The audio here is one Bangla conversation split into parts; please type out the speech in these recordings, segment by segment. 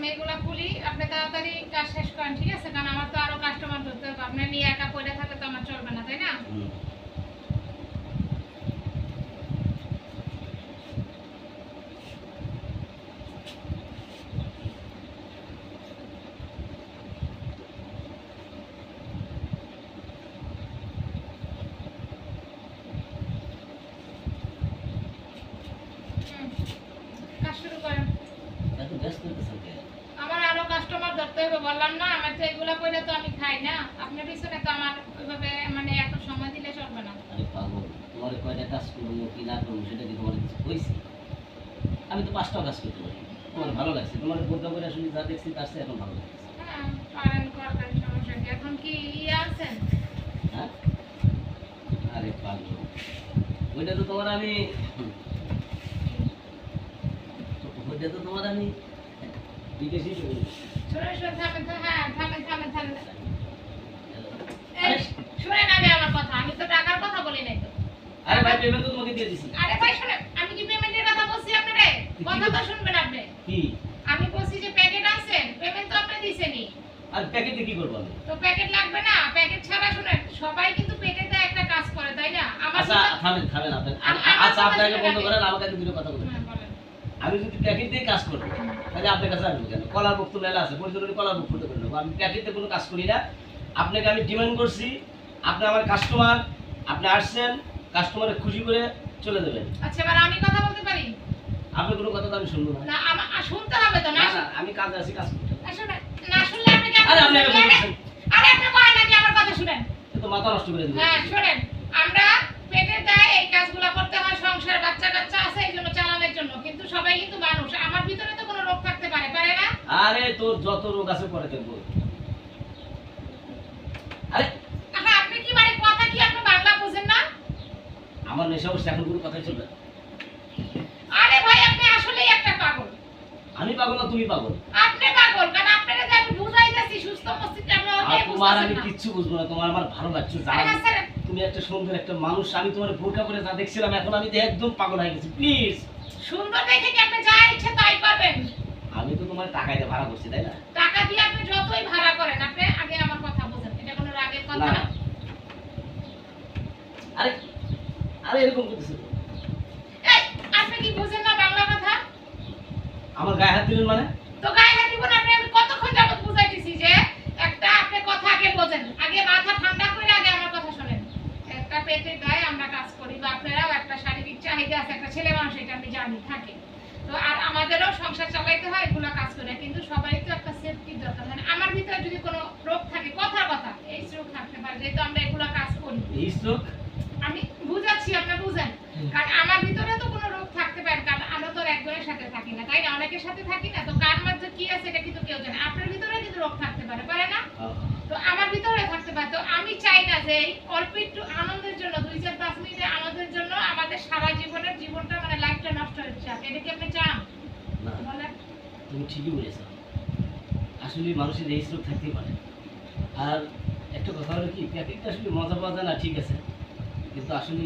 আমি এগুলো খুলি আপনি তাড়াতাড়ি কাজ শেষ করেন, ঠিক আছে? কারণ আমার তো আরও কাস্টমার ধরতে হবে। আপনি নিয়ে একা পড়ে থাকলে তো আমার চলবে না, তাই না হুম। হুম। কাজ শুরু করেন এত ব্যস্ত হইতেছেন কেন? আমার আরও কাস্টমার ধরতে হবে বললাম না আমার তো এগুলা কইলে তো আমি খাই না। আপনার পিছনে তো আমার ওইভাবে মানে এত সময় দিলে চলবে না। আরে পাগল তোমার কয়টা কাজ করব কি না করব সেটা কি তোমার কিছু কইছি আমি তো পাঁচটাও কাজ করতে পারি। তোমার ভালো লাগছে তোমার বোরকা করে আসলে যা দেখছি তার চেয়ে এখন ভালো লাগছে। হ্যাঁ পারেন করেন সমস্যা কি? এখন কি ইয়ে আছেন? হ্যাঁ? আরে পাগল ওইটা তো তোমার আমি ওইটা তো তোমার আমি আরে তো আরে ভাই পেমেন্ট তো তোমাকে দিয়ে দিছি। আরে ভাই শুনেন আমি কি পেমেন্টের কথা বলছি আপনারে? কথা তো শুনবেন আপনি। কি? আমি বলছি যে প্যাকেট আছেন পেমেন্ট তো আপনি দিছেনই। আর প্যাকেটে কি করব আমি? তো প্যাকেট লাগবে না প্যাকেট ছাড়া শুনেন সবাই কিন্তু পেটে দেয় একটা কাজ করে তাই না? আমার আচ্ছা থামেন থামেন আপনি। আচ্ছা আপনাকে বন্ধ করেন আমাকে দুটো কথা বলুন। হ্যাঁ, বলেন। আমি যদি প্যাকেট দিয়ে কাজ করব। তাহলে আপনার কাছে আসব কেন কলার তো মেলা আছে পরিচয় কলার ফুটে করে নেব আমি প্যাকেটে কোনো কাজ করি না। আপনাকে আমি ডিমান্ড করছি আপনি আমার কাস্টমার আপনি আসছেন কাস্টমারে খুশি করে চলে যাবেন। আচ্ছা এবার আমি কথা বলতে পারি? আপনি কোনো কথা তো আমি শুনব না। শুনতে হবে তো না আমি কাজে আছি কাজ করতে। না, শুনলে আপনি আরে আপনি? আরে আপনি কয় নাকি আমার কথা শুনেন? তো মাথা নষ্ট করে দিবে হ্যাঁ শুনেন আমরা পেটে দেয় এই কাজগুলো করতে হয় সংসার বাচ্চা কাচ্চা আছে এই জন্য চালানোর জন্য। কিন্তু সবাই কিন্তু মানুষ। আমার ভিতরে তো কোনো রোগ থাকতে পারে পারে না? আরে তোর যত রোগ আছে পরে দেখব আরে! আপনি কি মানে কথা কি আপনি বাংলা বুঝেন না? আমার নেশা বসে এখন কোনো কথাই চলবে। আরে ভাই আপনি আসলেই একটা পাগল। আমি পাগল না তুমি পাগল? আপনি পাগল কারণ আপনারা যে আমি সুস্থ মস্তিষ্কে আপনি আর ওটাই তোমার আমি কিচ্ছু বুঝব না তোমার আমার ভালো লাগছে জানো। তুমি একটা সুন্দর একটা মানুষ আমি তোমার বোরকা করে যা দেখছিলাম এখন আমি একদম পাগল হয়ে গেছি প্লিজ সুন্দর দেখে কি আপনি যা ইচ্ছে তাই পাবেন আমি তো তোমার টাকা দিয়ে ভাড়া করছি তাই না? টাকা দিয়ে আপনি যতই ভাড়া করেন আপনি আগে আমার কথা বোঝেন এটা কোনো রাগের কথা না। আরে আরে এরকম করতেছে এই, আপনি কি বুঝেন না বাংলা কথা? আমার গায়ে হাত দিলেন মানে? তো গায়ে হাত দিব না আপনি আমি কতক্ষণ যাবত বুঝাইতেছি যে একটা আপনি কথা আগে বোঝেন আগে মাথা ঠান্ডা করে আগে আমার কথা শোনেন একটা পেটের গায়ে আমরা কাজ করি বা আপনারাও একটা শারীরিক চাহিদা আছে একটা ছেলে মানুষ এটা আমি জানি থাকে। তো আর আমাদেরও সংসার চালাইতে হয় এগুলো কাজ করে কিন্তু সবাই তো একটা সেফটির দরকার। মানে আমার ভিতরে যদি কোনো রোগ থাকে কথার কথা এই রোগ থাকতে পারে যেহেতু আমরা এগুলো কাজ করি। আমি বুঝাচ্ছি আপনি বুঝেন কারণ আমার ভিতরে তো কোনো রোগ থাকতে পারে কারণ আমরা তো একজনের সাথে থাকি না তাই না? অনেকের সাথে থাকি না তো কার মধ্যে কি আছে এটা কিন্তু কেউ জানে আপনার ভিতরে কিন্তু রোগ থাকতে পারে পারে না তো আমার ভিতরে থাকতে পারে তো আমি চাই না যে এই অল্প একটু আনন্দের জন্য দুই চার পাঁচ মিনিটের আনন্দের জন্য আমাদের সারা জীবনের জীবনটা মানে লাইফটা নষ্ট যাবে এটা কি আপনি চান? তুমি ঠিকই বলেছ। আসলে মানুষের এই স্ট্রোক থাকতেই পারে। আর একটা কথা হলো কি প্যাকেটটা আসলে মজা পাওয়া যায় না ঠিক আছে। কিন্তু আসলে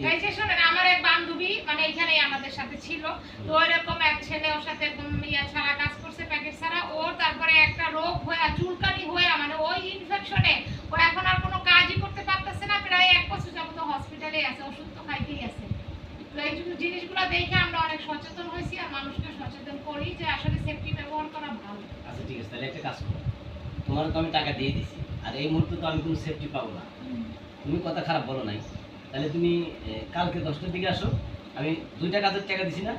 এই- যে শোনেন আমার এক বান্ধবী মানে এখানেই আমাদের সাথে ছিল। তো এরকম এক ছেলে ওর সাথে এরকম ইয়া ছাড়া কাজ করছে প্যাকেট ছাড়া। ওর তারপরে একটা রোগ হয়ে চুলকানি হয়ে মানে ওই ইনফেকশনে ও এখন আর কোনো কাজই করতে পারতেছে না প্রায় এক বছর যাবত হসপিটালে আছে ওষুধ তো খাইতেই আছে তো এই যে জিনিসগুলো দেখে আমরা অনেক সচেতন হয়েছি আর মানুষকে সচেতন করি যে আসলে সেফটি ব্যবহার করা ভালো। আচ্ছা ঠিক আছে তাহলে একটা কাজ করো। তোমার তো আমি টাকা দিয়ে দিছি আর এই মুহূর্তে তো আমি কোনো সেফটি পাবো না। তুমি কথা খারাপ বলো নাই। তাহলে তুমি কালকে দশটার দিকে আসো। আমি দুইটা কাজের টাকা দিছি না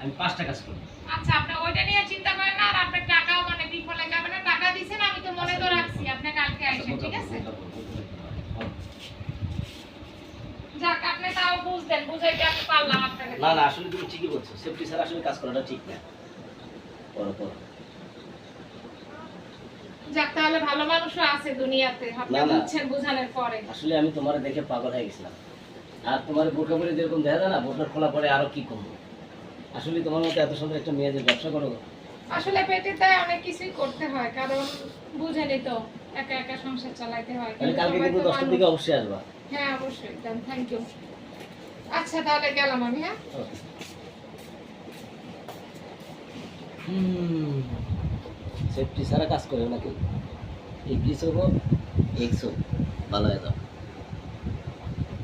আমি পাঁচটা কাজ করব। আচ্ছা আপনি ওইটা নিয়ে চিন্তা করেন না আর আপনার টাকাও মানে বিফলে যাবে না। টাকা দিছেন আমি তো মনে তো রাখছি আপনি কালকে আচ্ছা, আসেন ঠিক আছে। যাক আপনি তাও বুঝতেন বুঝাইতে আমি পারলাম আপনাকে। না না আসলে তুমি ঠিকই বলছো। সেফটি ছাড়া আসলে কাজ করাটা ঠিক না। করো করো যাক তাহলে ভালো মানুষও আছে দুনিয়াতে। আপনি না, না। বুঝছেন বুঝানোর পরে। আসলে আমি তোমার দেখে পাগল হয়ে গেছিলাম। আর তোমার বোরকা পরে যেরকম দেখা যায় না বোরকা খোলা পরে আরও কি করব? আসলে তোমার মতো এত সুন্দর একটা মেয়ে যে ব্যবসা করো? আসলে পেটের দায় অনেক কিছুই করতে হয় কারণ বুঝেনি তো একা একা সংসার চালাইতে হয়। কালকে কিন্তু দশটার দিকে অবশ্যই আসবা। হ্যাঁ অবশ্যই। থ্যাংক ইউ আচ্ছা তাহলে গেলাম আমি হ্যাঁ? সেফটি ছাড়া কাজ করে নাকি? ইংলিশ হব এক্স ভালো হয়ে যাও